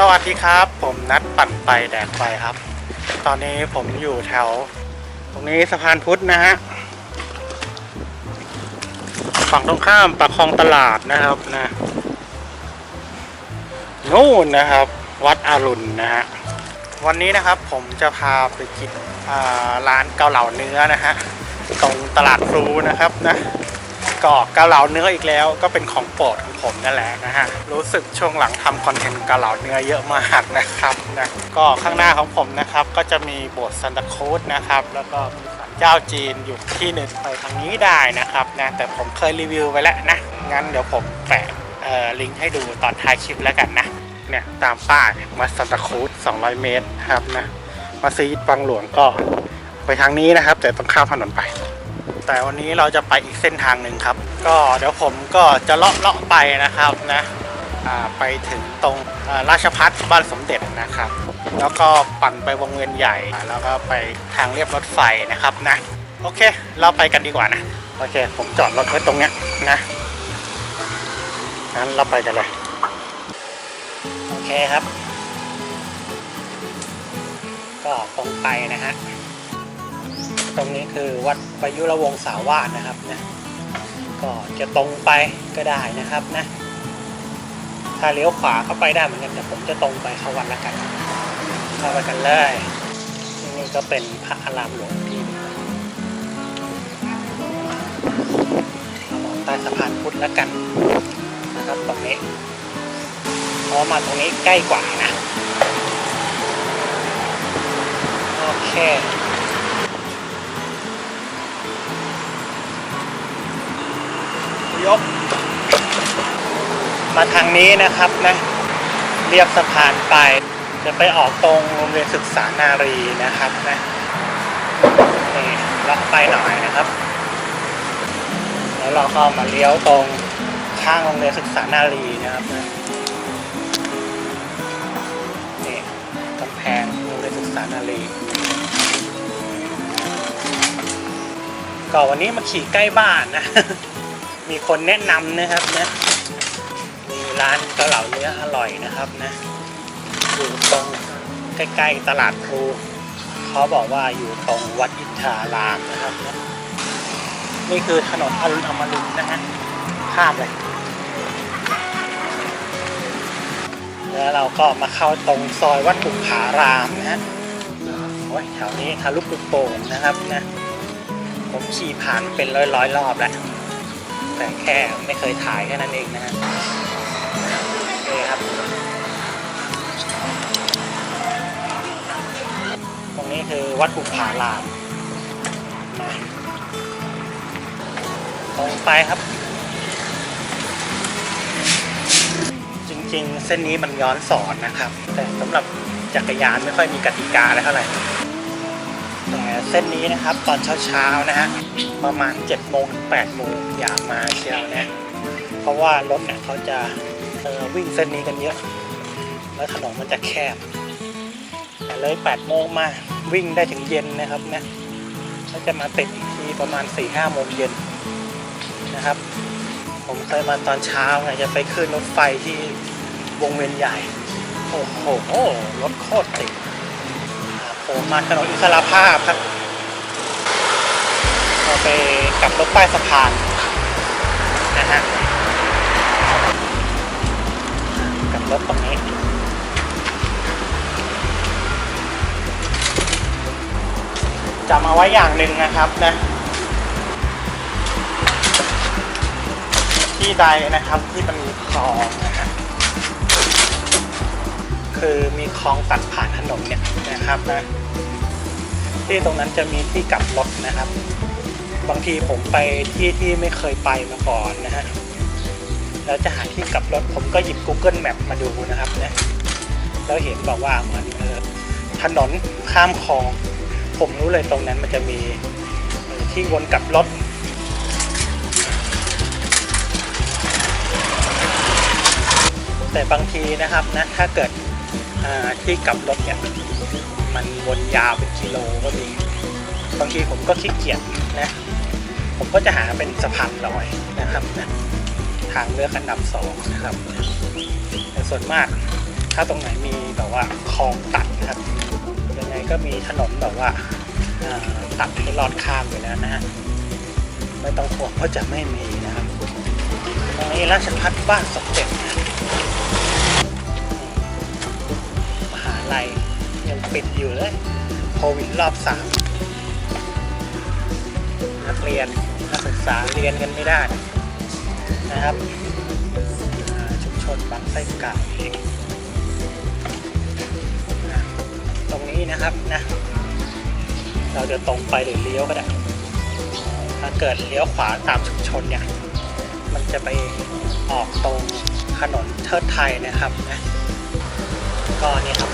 สวัสดีครับ ผมนัดปั่นไปแดกไปครับ ตอนนี้ผมอยู่แถว ตรงนี้สะพานพุทธนะฮะฝั่งตรงข้ามปากคลองตลาดนะครับนะนู่นนะครับ วัดอรุณนะฮะวันนี้นะครับผมจะพาไปกินร้านเกาเหลาเนื้อนะฮะตรงตลาดพลูนะครับนะ ก็เกาเหลาเนื้ออีกแล้ว ก็เป็นของโปรดของผมนั่นแหละนะฮะรู้สึกช่วงหลังทำคอนเทนต์เกาเหลาเนื้อเยอะมากนะครับนะก็ข้างหน้าของผมนะครับก็จะมีโบสถ์ซันตาครูสนะครับแล้วก็มีศาลเจ้าจีนอยู่ที่หนึ่งไปทางนี้ได้นะครับนะแต่ผมเคยรีวิวไปแล้วนะงั้นเดี๋ยวผมแปะลิงก์ให้ดูตอนท้ายคลิปแล้วกันนะเนี่ยตามป้ายมาซันตาครูส200 เมตรครับนะมาซีดบังหลวงก็ไปทางนี้นะครับ แต่ต้องข้ามถนนไป แต่วันนี้เราจะไปอีกเส้นทางหนึ่งครับ ก็เดี๋ยวผมก็จะเลาะเลาะไปนะครับนะไปถึงตรงราชพัฒบ้านสมเด็จนะครับ แล้วก็ปั่นไปวงเวียนใหญ่ แล้วก็ไปทางเรียบรถไฟนะครับนะ โอเค เราไปกันดีกว่านะ โอเค ผมจอดรถไว้ตรงเนี้ยนะงั้นเราไปกันเลย โอเคครับ ก็ตรงไปนะฮะ ตรงนี้คือวัดประยุรวงศาวาสนะครับนะก็จะตรงไปก็ได้นะครับนะถ้าเลี้ยวขวาเข้าไปได้เหมือนกันแต่ผมจะตรงไปเข้าวัดละกันเข้าไปกันเลยที่นี่ก็เป็นพระอารามหลวงที่หนึ่งเอามองใต้สะพานพุทธละกันนะครับตรงนี้เพราะมาตรงนี้ใกล้กว่านะโอเค ยก มาทางนี้นะครับนะเรียบสะพานไป จะไปออกตรงโรงเรียนศึกษานารีนะครับนะนี่เลาะไปหน่อยนะครับ แล้วเราก็มาเลี้ยวตรงข้างโรงเรียนศึกษานารีนะครับนะนี่กำแพงโรงเรียนศึกษานารีก็วันนี้มาขี่ใกล้บ้านนะ มีคนแนะนำนะครับนะมีร้านเกาเหลาเนื้ออร่อยนะครับนะอยู่ตรงใกล้ๆตลาดพลูเขาบอกว่าอยู่ตรงวัดอินทรารามนะครับนะนี่คือถนนอรุณอมรินทร์นะฮะข้ามเลยแล้วเราก็มาเข้าตรงซอยวัดบุกผารามนะฮะโอ้ยแถวนี้ทะลุปุกโป่งนะครับนะผมขี่ผ่านเป็นร้อยร้อยๆรอบแล้ว แต่แค่ไม่เคยถ่ายแค่นั้นเองนะฮะนี่ครับ ตรงนี้คือวัดบุกผารามตรงไปครับ จริงๆ เส้นนี้มันย้อนสอนนะครับ แต่สำหรับจักรยานไม่ค่อยมีกติกาอะไรเท่าไหร่ เส้นนี้นะครับ ตอนเช้าๆนะฮะประมาณ7จ็ดโมงถึงแปดโมงอย่ามาเชียวนะเพราะว่ารถเนี่ยเขาจะวิ่งเส้นนี้กันเยอะ แล้วถนนมันจะแคบ แต่เลย8ปดโมงมาวิ่งได้ถึงเย็นนะครับนะเขาจะมาติดอีกทีประมาณ4ี่ห้าโมงเย็นนะครับ ผมเคยมาตอนเช้าไงจะไปขึ้นรถไฟที่วงเวียนใหญ่โอ้โหรถโคตรติดผมมาถนนอิสระภาพครับ เราไปกลับรถใต้สะพานนะฮะกลับรถตรงนี้จำเอาไว้อย่างหนึ่งนะครับนะ ที่ใดนะครับที่มันมีคลองนะฮะคือมีคลองตัดผ่านถนนเนี่ยนะครับนะที่ตรงนั้นจะมีที่กลับรถนะครับ บางทีผมไปที่ที่ไม่เคยไปมาก่อนนะฮะแล้วจะหาที่กลับรถผมก็หยิบ Google Map มาดูนะครับนะแล้วเห็นบอกว่าเหมือนถนนข้ามคลอง ผมรู้เลยตรงนั้นมันจะมีที่วนกลับรถแต่บางทีนะครับนะถ้าเกิดอ่าที่กลับรถเนี่ยมันวนยาวเป็นกิโลก็มีบางทีผมก็ขี้เกียจนะ ผมก็จะหาเป็นสะพานลอยนะครับนะทางเลือกอันดับสองนะครับแต่ส่วนมากถ้าตรงไหนมีแบบว่าคลองตัดนะครับยังไงก็มีถนนแบบว่าตัดให้ลอดข้ามอยู่แล้วนะฮะไม่ต้องห่วงเพราะจะไม่มีนะครับตรงนี้ราชพัฒบ้านสมเด็จมหาลัยยังปิดอยู่เลยโควิดรอบสามนักเรียน ษาเรียนกันไม่ได้นะครับชุมชนบางไส้ไก่ตรงนี้นะครับนะเราจะตรงไปหรือเลี้ยวก็ได้ ถ้าเกิดเลี้ยวขวาตามชุมชนเนี่ย มันจะไปออกตรงถนนเทิดไทยนะครับนะก็นี่ครับ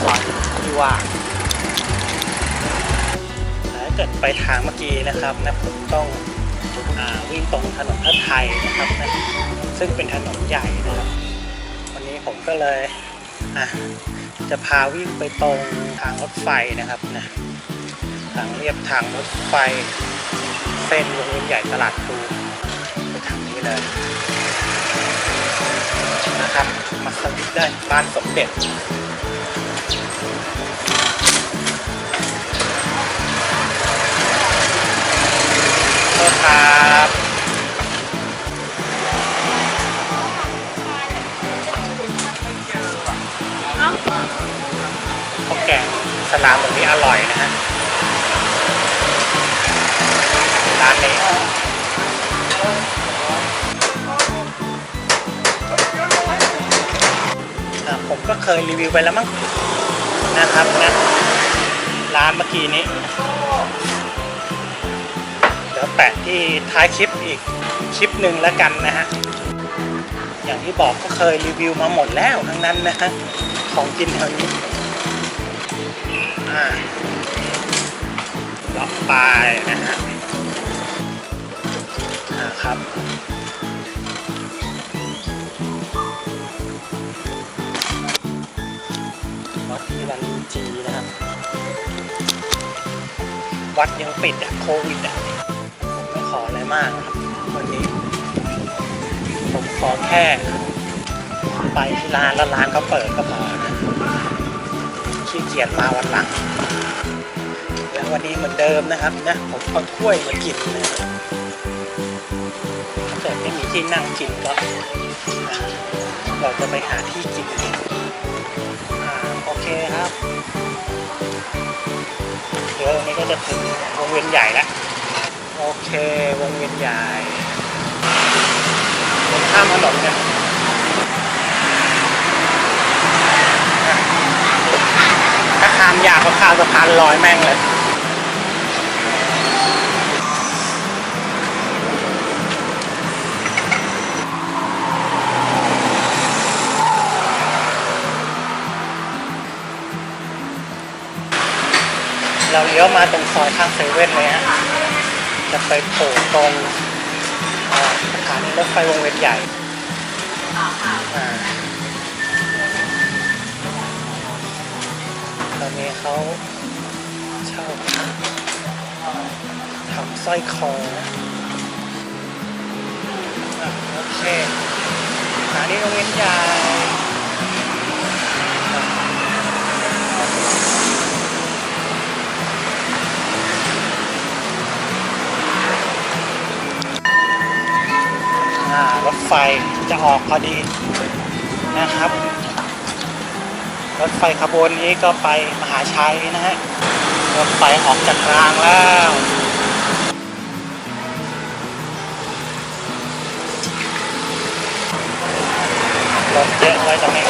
ซอยที่ว่า กิดไปทางเมื่อกี้นะครับนะผมต้องอวิ่งตรงถนนเทิดไทยนะครับนะซึ่งเป็นถนนใหญ่นะครับ วันนี้ผมก็เลยจะพาวิ่งไปตรงทางรถไฟนะครับนะทางเรียบทางรถไฟ เส้นวงเวียนใหญ่ตลาดพลูไปทางนี้เลยนะครับมาสวิตได้บ้านสมเด็จ ครับข้าวแกงสลามตรงนี้อร่อยนะฮะร้านนี้ผมก็เคยรีวิวไปแล้วมั้งนะครับนะร้านเมื่อกี้นี้ แปะที่ท้ายคลิปอีกคลิปหนึ่งแล้วกันนะฮะ อย่างที่บอกก็เคยรีวิวมาหมดแล้วทั้งนั้นนะฮะ ของกินแถวนี้อ่าเลาะไปนะฮะนะครับวัดที่วันจีนะครับ วัดยังปิดอะโควิดอะ มากวันนี้ ผมขอแค่ ไปที่ร้านแล้วร้านเขาเปิดก็พอนะขี้เกียจมาวันหลังแล้ววันนี้เหมือนเดิมนะครับนะผมเอาถ้วยมากินนะถ้าเกิดไม่มีที่นั่งกินก็เราจะไปหาที่กินโอเคครับเดี๋ยวตรงนี้ก็จะถึงวงเวียนใหญ่แล้ว โอเค วงเวียนใหญ่ตรงข้ามถนนเนี่ยถ้าข้ามยากก็ข้ามสะพานลอยแม่งเลยเราเลี้ยวมาตรงซอยข้างเซเว่นเลยฮะ จะไปโผล่ตรงเอ่อสถานีรถไฟวงเวียนใหญ่อ่าตอนนี้เขาเช่าทำสร้อยคอโอเคสถานีวงเวียนใหญ่ารถไฟจะออกพอดีนะครับ รถไฟขบวนนี้ก็ไปมหาชัยนะฮะ รถไฟออกจากรางแล้วรถเยอะไว้ตรงนี้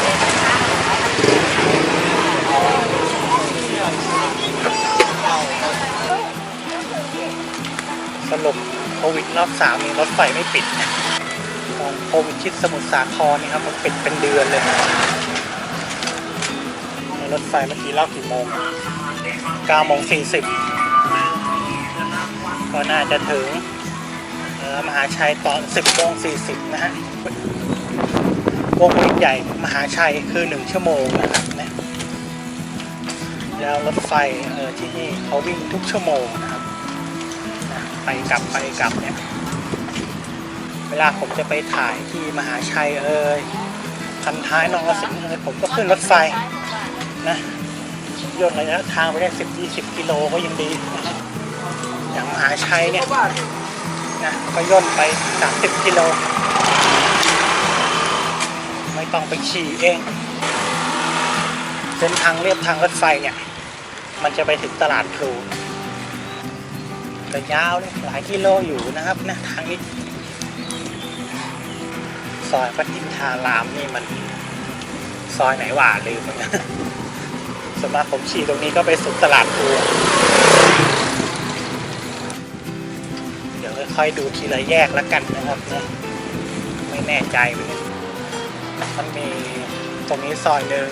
สรุปโควิดรอบสามนี้รถไฟไม่ปิดนะ โควิดที่สมุทรสาครนี่ครับ มันปิดเป็นเดือนเลยรถไฟเมื่อกี้รอบกี่โมง9โมง40 ก็น่าจะถึงมหาชัยตอน 10โมง40 นะฮะวงเวียนใหญ่มหาชัยคือ 1 ชั่วโมงนะครับนะแล้วรถไฟที่นี่เขาวิ่งทุกชั่วโมงนะครับ ไปกลับไปกลับเนี่ย เวลาผมจะไปถ่ายที่มหาชัยเอ่ยคันท้ายนองกระสินธุ์ผมก็ขึ้นรถไฟนะย่นระยะทางไปได้สิบยี่สิบกิโลก็ยังดีอย่างมหาชัยเนี่ยนะก็ย่นไปสามสิบกิโล ไม่ต้องไปขี่เองเส้นทางเรียบทางรถไฟเนี่ย มันจะไปถึงตลาดพลูก็ยาวเลยหลายกิโลอยู่นะครับนะทางนี้ ซอยพัทินทารามนี่มัน ซอยไหนว่าลืมเหมือนกันสมาผมขี่ตรงนี้ก็ไปสุดตลาดพลูเดี๋ยวค่อยๆดูทีละแยกแล้วกันนะครับนะไม่แน่ใจเหมือนกันมันมีตรงนี้ซอยหนึ่ง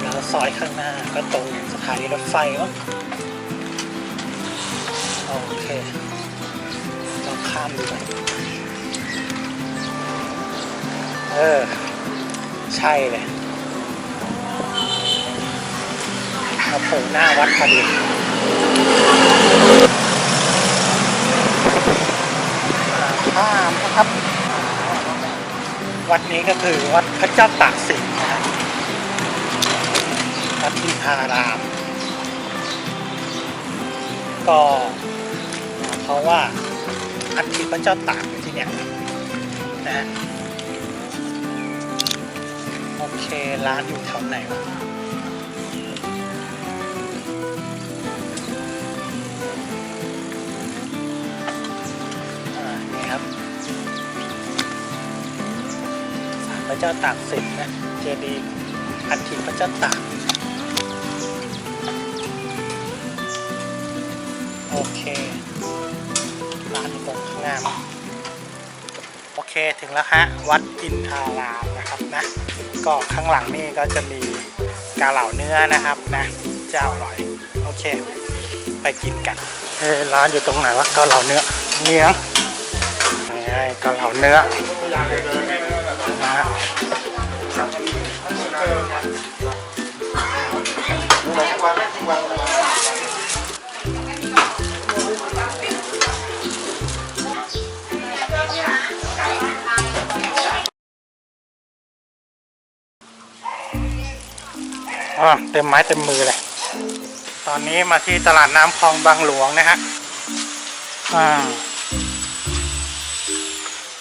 แล้วซอยข้างหน้าก็ตรงสถานีรถไฟมั้งโอเคลองข้ามดูหน่อย เออ ใช่เลยมาโผล่หน้าวัดพอดีข้ามนะครับ วัดนี้ก็คือวัดพระเจ้าตากสินนะครับวัดทิพาราม ก็เพราะว่าอัฐิพระเจ้าตากอยู่ที่เนี่ยนะฮะ เค ร้านอยู่แถวไหนวะอ่านี่ครับศาลพระเจ้าตากสินนะ เจดีย์อัฐิพระเจ้าตากโอเค ร้านอยู่ตรงข้างหน้ามั้งโอเค ถึงแล้วฮะ วัดอินทารามนะครับนะ ก็ข้างหลังนี่ก็จะมีกาเหล่าเนื้อนะครับนะเจ้าอร่อยโอเค ไปกินกันเอ้ร้านอยู่ตรงไหนวะกาเหล่าเนื้อเนื้อไงกาเหล่าเนื้อ เต็มไม้เต็มมือเลย ตอนนี้มาที่ตลาดน้ำคลองบางหลวงนะฮะอ่า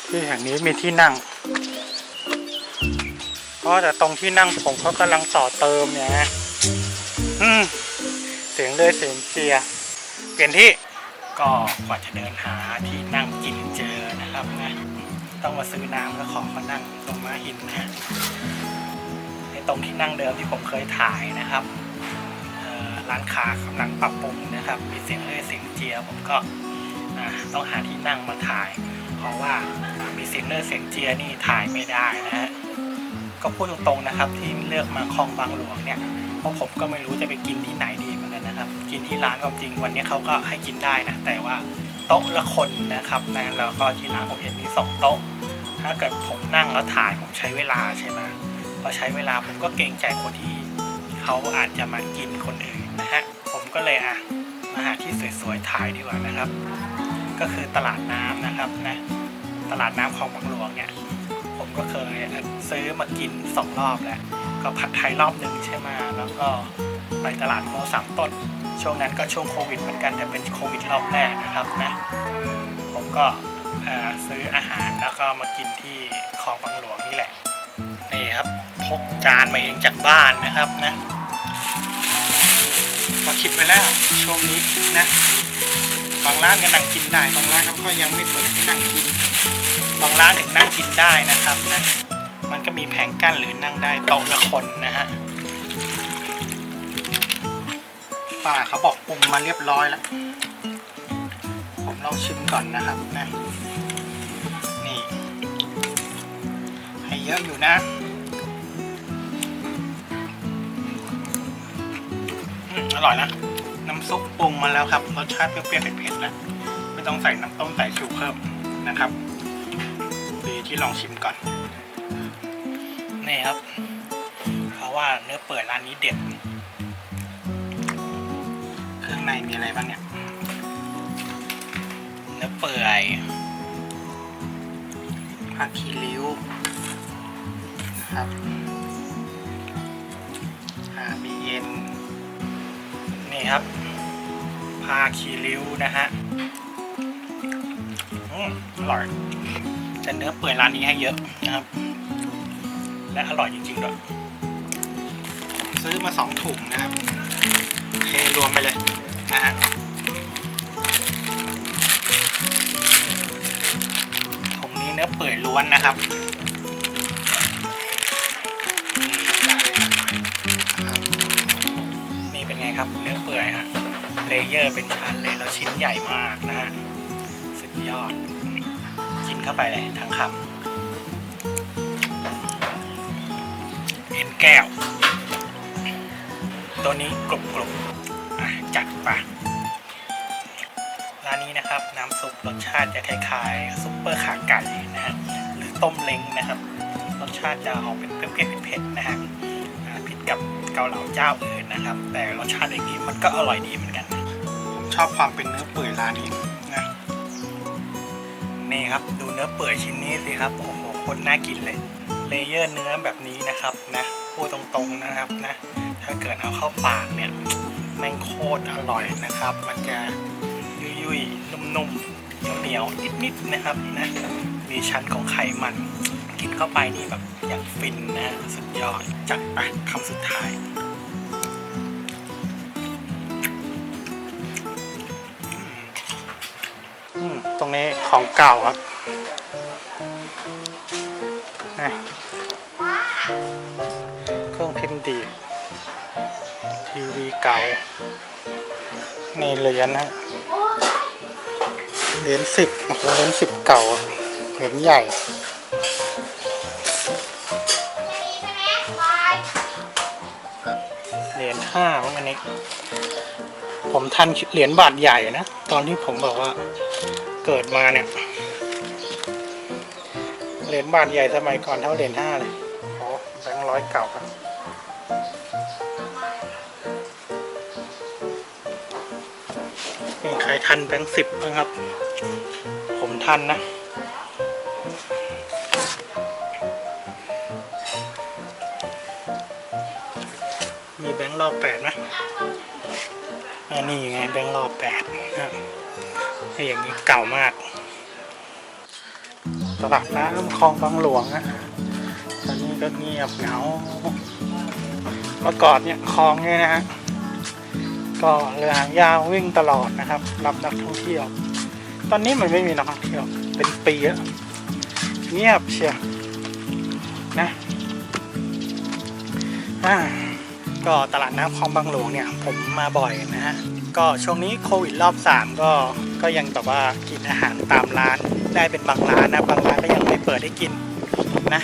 ที่แห่งนี้มีที่นั่งเพราะแต่ตรงที่นั่งผมเขากำลังต่อเติมเนี่ยนะอืมเสียงเลยเสียงเชียเปลี่ยนที่ก็กว่าจะเดินหาที่นั่งกินเจอนะครับนะต้องมาซื้อน้ำแล้วขอมานั่งตรงม้าหินนะ ตรงที่นั่งเดิมที่ผมเคยถ่ายนะครับร้านค้ากำลังปรับปรุงนะครับ มีเสียงเล่ยเสียงเจียผมก็ต้องหาที่นั่งมาถ่าย เพราะว่ามีเสียงเล่ยเสียงเจียนี่ถ่ายไม่ได้นะฮะก็พูดตรงๆนะครับ ที่เลือกมาคลองบางหลวงเนี่ยเพราะผมก็ไม่รู้จะไปกินที่ไหนดีเหมือนกันนะครับ กินที่ร้านก็จริงวันนี้เขาก็ให้กินได้นะแต่ว่าโต๊ะละคนนะครับแล้วก็ที่ร้านผมเห็นมีสองโต๊ะ ถ้าเกิดผมนั่งแล้วถ่ายผมใช้เวลาใช่ไหม พอใช้เวลาผมก็เกรงใจคนที่เขาอาจจะมากินคนอื่นนะฮะผมก็เลยอะมาหาที่สวยๆถ่ายดีกว่านะครับ ก็คือตลาดน้ำนะครับนะตลาดน้ำคลองบางหลวงเนี่ยผมก็เคยซื้อมากินสองรอบแล้วก็ผัดไทยรอบหนึ่งใช่ไหมแล้วก็ไปตลาดโมสามต้น ช่วงนั้นก็ช่วงโควิดเหมือนกันแต่เป็นโควิดรอบแรกนะครับนะผมก็ซื้ออาหารแล้วก็มากินที่คลองบางหลวงนี่แหละนี่ครับ พกจานมาเองจากบ้านนะครับนะพอคิดไปแล้วช่วงนี้นะบางร้านก็นั่งกินได้บางร้านเขาก็ยังไม่เปิดให้นั่งกินบางร้านถึงนั่งกินได้นะครับนะมันก็มีแผงกั้นหรือนั่งได้โต๊ะละคนนะฮะป้าเขาบอกปรุงมาเรียบร้อยแล้วผมลองชิมก่อนนะครับนะนี่ให้เยอะอยู่นะ อร่อยนะ น้ำซุปปรุงมาแล้วครับ รสชาติเปรี้ยวๆเผ็ดๆนะ ไม่ต้องใส่น้ำต้มใส่ชูเพิ่มนะครับ ดีที่ลองชิมก่อน นี่ครับ เพราะว่าเนื้อเปื่อยร้านนี้เด็ด เครื่องในมีอะไรบ้างเนี่ย เนื้อเปื่อยผักขี้ริ้วนะครับ อ่ามีเอ็น นี่ครับพาคีริ้วนะฮะอืมอร่อยแต่เนื้อเปื่อยร้านนี้ให้เยอะนะครับ และอร่อยจริงๆด้วยซื้อมาสองถุงนะครับเทรวมไปเลยนะฮะถุงนี้เนื้อเปื่อยล้วนนะครับ เป็นไงครับเนื้อเปื่อยฮะเลเยอร์เป็นชั้นเลยแล้วชิ้นใหญ่มากนะฮะสุดยอด กินเข้าไปเลยทั้งคำเอ็นแก้ว ตัวนี้กรุบกรุบจัดไปร้านนี้นะครับ น้ำซุปรสชาติจะคล้ายๆซุปเปอร์ขาไก่นะฮะหรือต้มเล้งนะครับ รสชาติจะออกเป็นเปรี้ยวๆเผ็ดๆนะฮะ กับเกาเหลาเจ้าอื่นนะครับ แต่รสชาติอย่างนี้มันก็อร่อยดีเหมือนกันผมชอบความเป็นเนื้อเปื่อยร้านนี้นะนี่ครับดูเนื้อเปื่อยชิ้นนี้สิครับโอ้โหโคนน่ากินเลยเลเยอร์เนื้อแบบนี้นะครับนะพูดตรงๆนะครับนะ ถ้าเกิดเอาเข้าปากเนี่ยแม่งโคตรอร่อยนะครับ มันจะยุ่ยๆนุ่มๆเหนียวๆนิดๆนะครับนะมีชั้นของไขมันกิน เข้าไปนี่แบบอย่างฟินนะสุดยอดจัดไปคำสุดท้ายตรงนี้ของเก่าครับเครื่องพิมพ์ดีทีวีเก่า นี่เหรียญนะเหรียญสิบเหรียญสิบเก่าเหรียญใหญ่ ห้าวันนี้ ผมทันเหรียญบาทใหญ่นะ ตอนที่ผมบอกว่าเกิดมาเนี่ย เหรียญบาทใหญ่สมัยก่อนเท่าเหรียญห้าเลยโอ้แบงค์ร้อยเก่าครับมีใครทันแบงค์สิบบ้างครับ ผมทันนะ มีแบงค์รอบแปดไหมอันนี้ไงแบงค์รอบแปดนะครับไอ้อย่างนี้เก่ามาก ตลาดน้ำคลองบางหลวงอะตอนนี้ก็เงียบเหงา เมื่อก่อนเนี่ยคลองเนี่ยนะฮะ ก็เรือหางยาววิ่งตลอดนะครับ รับนักท่องเที่ยว ตอนนี้มันไม่มีนักท่องเที่ยว เป็นปีแล้วเงียบเชียวนะ อ่า ก็ตลาดน้ำคลองบางหลวงเนี่ยผมมาบ่อยนะฮะก็ช่วงนี้โควิดรอบสามก็ก็ยังแบบว่ากินอาหารตามร้านได้เป็นบางร้านนะบางร้านก็ยังไม่เปิดให้กินนะ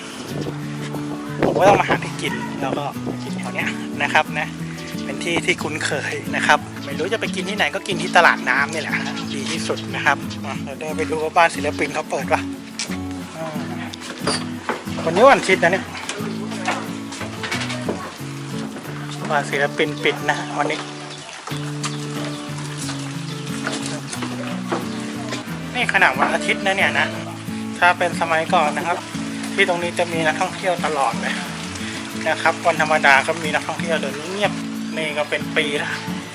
ผมก็ต้องมาหาที่กินแล้วก็กินแถวเนี้ยนะครับนะเป็นที่ที่คุ้นเคยนะครับ ไม่รู้จะไปกินที่ไหนก็กินที่ตลาดน้ำนี่แหละดีที่สุดนะครับมาเดินไปดูว่าบ้านศิลปินเขาเปิดปะอ่าวันนี้วันอาทิตย์นะเนี่ย บ้าศิลปินปิดนะวันนี้ นี่ขนาดวันอาทิตย์นะเนี่ยนะ ถ้าเป็นสมัยก่อนนะครับ ที่ตรงนี้จะมีนักท่องเที่ยวตลอดเลยนะครับ วันธรรมดาก็มีนักท่องเที่ยวเดี๋ยวนี้เงียบนี่ก็เป็นปีละ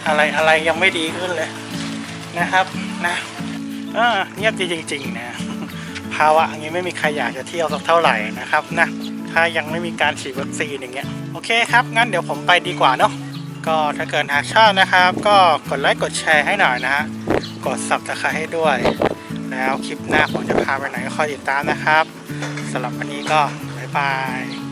อะไรอะไรยังไม่ดีขึ้นเลยนะครับนะเออเงียบจริงๆนะภาวะอย่างนี้ไม่มีใครอยากจะเที่ยวสักเท่าไหร่นะครับนะถ้ายังไม่มีการฉีดวัคซีนอย่างเงี้ย โอเคครับ งั้นเดี๋ยวผมไปดีกว่าเนาะก็ถ้าเกิดหากชอบนะครับ ก็กดไลค์กดแชร์ให้หน่อยนะฮะกดสับตะคร้ให้ด้วย แล้วคลิปหน้าผมจะพาไปไหนก็คอยติดตามนะครับสำหรับวันนี้ก็บ๊ายบาย